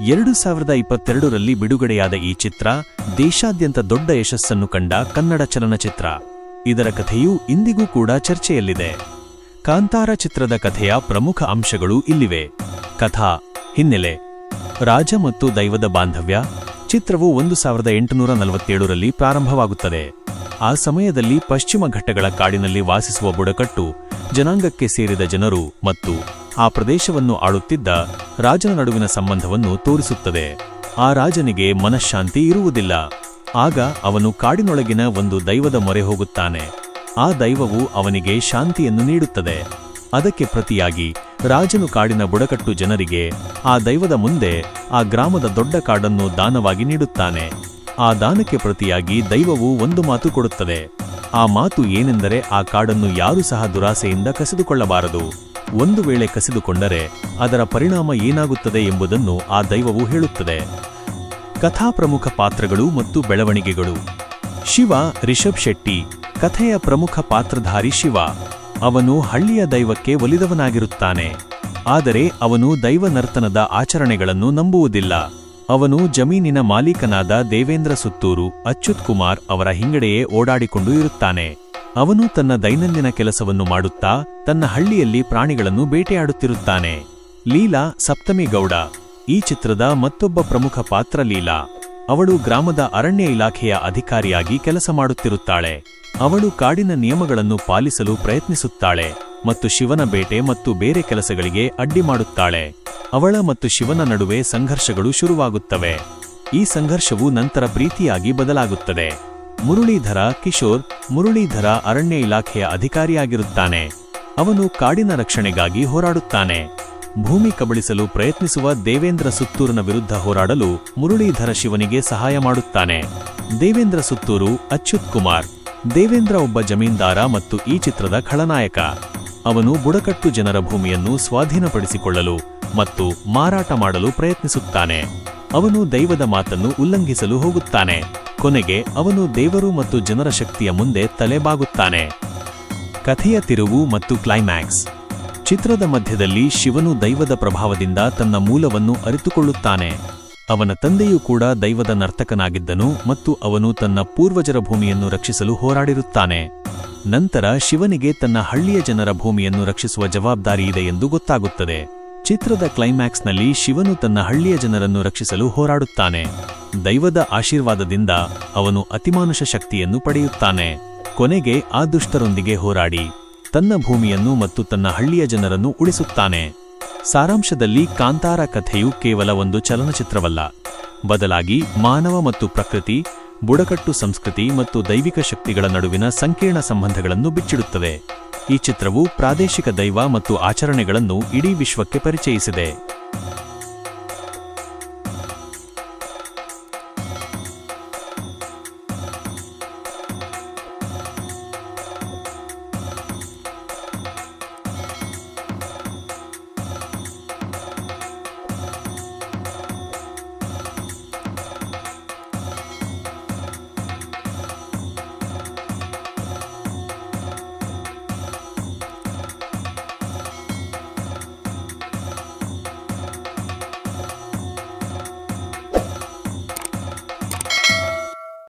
ಎರಡು ಸಾವಿರದ ಇಪ್ಪತ್ತೆರಡರಲ್ಲಿ ಬಿಡುಗಡೆಯಾದ ಈ ಚಿತ್ರ ದೇಶಾದ್ಯಂತ ದೊಡ್ಡ ಯಶಸ್ಸನ್ನು ಕಂಡ ಕನ್ನಡ ಚಲನಚಿತ್ರ. ಇದರ ಕಥೆಯು ಇಂದಿಗೂ ಕೂಡ ಚರ್ಚೆಯಲ್ಲಿದೆ. ಕಾಂತಾರ ಚಿತ್ರದ ಕಥೆಯ ಪ್ರಮುಖ ಅಂಶಗಳು ಇಲ್ಲಿವೆ. ಕಥಾ, ಹಿನ್ನೆಲೆ. ರಾಜ ಮತ್ತು ದೈವದ ಬಾಂಧವ್ಯ. ಚಿತ್ರವು ಒಂದು ಸಾವಿರದ ಎಂಟುನೂರ ನಲವತ್ತೇಳರಲ್ಲಿ ಪ್ರಾರಂಭವಾಗುತ್ತದೆ. ಆ ಸಮಯದಲ್ಲಿ ಪಶ್ಚಿಮ ಘಟ್ಟಗಳ ಕಾಡಿನಲ್ಲಿ ವಾಸಿಸುವ ಬುಡಕಟ್ಟು ಜನಾಂಗಕ್ಕೆ ಸೇರಿದ ಜನರು ಮತ್ತು ಆ ಪ್ರದೇಶವನ್ನು ಆಳುತ್ತಿದ್ದ ರಾಜನ ನಡುವಿನ ಸಂಬಂಧವನ್ನು ತೋರಿಸುತ್ತದೆ. ಆ ರಾಜನಿಗೆ ಮನಃಶಾಂತಿ ಇರುವುದಿಲ್ಲ. ಆಗ ಅವನು ಕಾಡಿನೊಳಗಿನ ಒಂದು ದೈವದ ಮೊರೆ ಹೋಗುತ್ತಾನೆ. ಆ ದೈವವು ಅವನಿಗೆ ಶಾಂತಿಯನ್ನು ನೀಡುತ್ತದೆ. ಅದಕ್ಕೆ ಪ್ರತಿಯಾಗಿ ರಾಜನು ಕಾಡಿನ ಬುಡಕಟ್ಟು ಜನರಿಗೆ ಆ ದೈವದ ಮುಂದೆ ಆ ಗ್ರಾಮದ ದೊಡ್ಡ ಕಾಡನ್ನು ದಾನವಾಗಿ ನೀಡುತ್ತಾನೆ. ಆ ದಾನಕ್ಕೆ ಪ್ರತಿಯಾಗಿ ದೈವವು ಒಂದು ಮಾತು ಕೊಡುತ್ತದೆ. ಆ ಮಾತು ಏನೆಂದರೆ ಆ ಕಾಡನ್ನು ಯಾರೂ ಸಹ ದುರಾಸೆಯಿಂದ ಕಸಿದುಕೊಳ್ಳಬಾರದು. ಒಂದು ವೇಳೆ ಕಸಿದುಕೊಂಡರೆ ಅದರ ಪರಿಣಾಮ ಏನಾಗುತ್ತದೆ ಎಂಬುದನ್ನು ಆ ದೈವವು ಹೇಳುತ್ತದೆ. ಕಥಾ ಪ್ರಮುಖ ಪಾತ್ರಗಳು ಮತ್ತು ಬೆಳವಣಿಗೆಗಳು. ಶಿವ ರಿಷಬ್ ಶೆಟ್ಟಿ, ಕಥೆಯ ಪ್ರಮುಖ ಪಾತ್ರಧಾರಿ ಶಿವ, ಅವನು ಹಳ್ಳಿಯ ದೈವಕ್ಕೆ ಒಲಿದವನಾಗಿರುತ್ತಾನೆ. ಆದರೆ ಅವನು ದೈವ ನರ್ತನದ ಆಚರಣೆಗಳನ್ನು ನಂಬುವುದಿಲ್ಲ. ಅವನು ಜಮೀನಿನ ಮಾಲೀಕನಾದ ದೇವೇಂದ್ರ ಸುತ್ತೂರು ಅಚ್ಯುತ್ ಕುಮಾರ್ ಅವರ ಹಿಂಗಡೆಯೇ ಓಡಾಡಿಕೊಂಡು ಇರುತ್ತಾನೆ. ಅವನು ತನ್ನ ದೈನಂದಿನ ಕೆಲಸವನ್ನು ಮಾಡುತ್ತಾ ತನ್ನ ಹಳ್ಳಿಯಲ್ಲಿ ಪ್ರಾಣಿಗಳನ್ನು ಬೇಟೆಯಾಡುತ್ತಿರುತ್ತಾನೆ. ಲೀಲಾ ಸಪ್ತಮಿ ಗೌಡ. ಈ ಚಿತ್ರದ ಮತ್ತೊಬ್ಬ ಪ್ರಮುಖ ಪಾತ್ರ ಲೀಲಾ. ಅವಳು ಗ್ರಾಮದ ಅರಣ್ಯ ಇಲಾಖೆಯ ಅಧಿಕಾರಿಯಾಗಿ ಕೆಲಸ ಮಾಡುತ್ತಿರುತ್ತಾಳೆ. ಅವಳು ಕಾಡಿನ ನಿಯಮಗಳನ್ನು ಪಾಲಿಸಲು ಪ್ರಯತ್ನಿಸುತ್ತಾಳೆ. ಮತ್ತು ಶಿವನ ಬೇಟೆ ಮತ್ತು ಬೇರೆ ಕೆಲಸಗಳಿಗೆ ಅಡ್ಡಿ ಮಾಡುತ್ತಾಳೆ. ಅವಳ ಮತ್ತು ಶಿವನ ನಡುವೆ ಸಂಘರ್ಷಗಳು ಶುರುವಾಗುತ್ತವೆ. ಈ ಸಂಘರ್ಷವು ನಂತರ ಪ್ರೀತಿಯಾಗಿ ಬದಲಾಗುತ್ತದೆ. ಮುರುಳೀಧರ ಕಿಶೋರ್, ಮುರುಳೀಧರ ಅರಣ್ಯ ಇಲಾಖೆಯ ಅಧಿಕಾರಿಯಾಗಿರುತ್ತಾನೆ. ಅವನು ಕಾಡಿನ ರಕ್ಷಣೆಗಾಗಿ ಹೋರಾಡುತ್ತಾನೆ. ಭೂಮಿ ಕಬಳಿಸಲು ಪ್ರಯತ್ನಿಸುವ ದೇವೇಂದ್ರ ಸುತ್ತೂರನ ವಿರುದ್ಧ ಹೋರಾಡಲು ಮುರುಳೀಧರ ಶಿವನಿಗೆ ಸಹಾಯ ಮಾಡುತ್ತಾನೆ. ದೇವೇಂದ್ರ ಸುತ್ತೂರು ಅಚ್ಯುತ್ ಕುಮಾರ್, ದೇವೇಂದ್ರ ಒಬ್ಬ ಜಮೀನ್ದಾರ ಮತ್ತು ಈ ಚಿತ್ರದ ಖಳನಾಯಕ. ಅವನು ಬುಡಕಟ್ಟು ಜನರ ಭೂಮಿಯನ್ನು ಸ್ವಾಧೀನಪಡಿಸಿಕೊಳ್ಳಲು ಮತ್ತು ಮಾರಾಟ ಮಾಡಲು ಪ್ರಯತ್ನಿಸುತ್ತಾನೆ. ಅವನು ದೈವದ ಮಾತನ್ನು ಉಲ್ಲಂಘಿಸಲು ಹೋಗುತ್ತಾನೆ. ಕೊನೆಗೆ ಅವನು ದೇವರು ಮತ್ತು ಜನರ ಶಕ್ತಿಯ ಮುಂದೆ ತಲೆಬಾಗುತ್ತಾನೆ. ಕಥೆಯ ತಿರುವು ಮತ್ತು ಕ್ಲೈಮ್ಯಾಕ್ಸ್. ಚಿತ್ರದ ಮಧ್ಯದಲ್ಲಿ ಶಿವನು ದೈವದ ಪ್ರಭಾವದಿಂದ ತನ್ನ ಮೂಲವನ್ನು ಅರಿತುಕೊಳ್ಳುತ್ತಾನೆ. ಅವನ ತಂದೆಯೂ ಕೂಡ ದೈವದ ನರ್ತಕನಾಗಿದ್ದನು ಮತ್ತು ಅವನು ತನ್ನ ಪೂರ್ವಜರ ಭೂಮಿಯನ್ನು ರಕ್ಷಿಸಲು ಹೋರಾಡಿರುತ್ತಾನೆ. ನಂತರ ಶಿವನಿಗೆ ತನ್ನ ಹಳ್ಳಿಯ ಜನರ ಭೂಮಿಯನ್ನು ರಕ್ಷಿಸುವ ಜವಾಬ್ದಾರಿ ಇದೆ ಎಂದು ಗೊತ್ತಾಗುತ್ತದೆ. ಚಿತ್ರದ ಕ್ಲೈಮ್ಯಾಕ್ಸ್ನಲ್ಲಿ ಶಿವನು ತನ್ನ ಹಳ್ಳಿಯ ಜನರನ್ನು ರಕ್ಷಿಸಲು ಹೋರಾಡುತ್ತಾನೆ. ದೈವದ ಆಶೀರ್ವಾದದಿಂದ ಅವನು ಅತಿಮಾನುಷ ಶಕ್ತಿಯನ್ನು ಪಡೆಯುತ್ತಾನೆ. ಕೊನೆಗೆ ಆ ದುಷ್ಟರೊಂದಿಗೆ ಹೋರಾಡಿ, ತನ್ನ ಭೂಮಿಯನ್ನು ಮತ್ತು ತನ್ನ ಹಳ್ಳಿಯ ಜನರನ್ನು ಉಳಿಸುತ್ತಾನೆ. ಸಾರಾಂಶದಲ್ಲಿ ಕಾಂತಾರ ಕಥೆಯು ಕೇವಲ ಒಂದು ಚಲನಚಿತ್ರವಲ್ಲ. ಬದಲಾಗಿ ಮಾನವ ಮತ್ತು ಪ್ರಕೃತಿ ಬುಡಕಟ್ಟು ಸಂಸ್ಕೃತಿ ಮತ್ತು ದೈವಿಕ ಶಕ್ತಿಗಳ ನಡುವಿನ ಸಂಕೀರ್ಣ ಸಂಬಂಧಗಳನ್ನು ಬಿಚ್ಚಿಡುತ್ತದೆ ಈ ಚಿತ್ರವು ಪ್ರಾದೇಶಿಕ ದೈವ ಮತ್ತು ಆಚರಣೆಗಳನ್ನು ಇಡೀ ವಿಶ್ವಕ್ಕೆ ಪರಿಚಯಿಸಿದೆ.